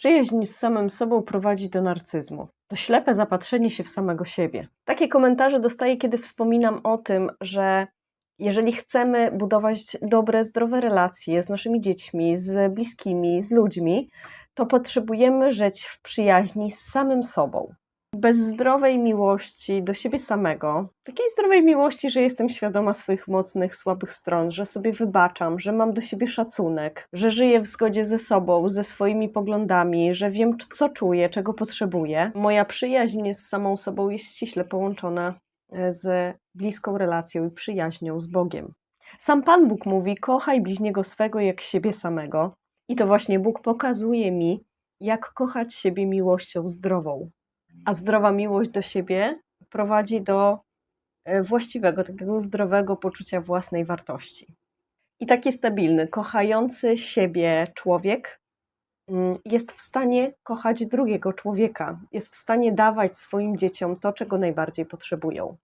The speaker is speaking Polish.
Przyjaźń z samym sobą prowadzi do narcyzmu. To ślepe zapatrzenie się w samego siebie. Takie komentarze dostaję, kiedy wspominam o tym, że jeżeli chcemy budować dobre, zdrowe relacje z naszymi dziećmi, z bliskimi, z ludźmi, to potrzebujemy żyć w przyjaźni z samym sobą. Bez zdrowej miłości do siebie samego, takiej zdrowej miłości, że jestem świadoma swoich mocnych, słabych stron, że sobie wybaczam, że mam do siebie szacunek, że żyję w zgodzie ze sobą, ze swoimi poglądami, że wiem, co czuję, czego potrzebuję. Moja przyjaźń z samą sobą jest ściśle połączona e, z bliską relacją i przyjaźnią z Bogiem. Sam Pan Bóg mówi: Kochaj bliźniego swego jak siebie samego. I to właśnie Bóg pokazuje mi, jak kochać siebie miłością zdrową. A zdrowa miłość do siebie prowadzi do e, właściwego, takiego zdrowego poczucia własnej wartości. I taki stabilny, kochający siebie człowiek mm, jest w stanie kochać drugiego człowieka, jest w stanie dawać swoim dzieciom to, czego najbardziej potrzebują.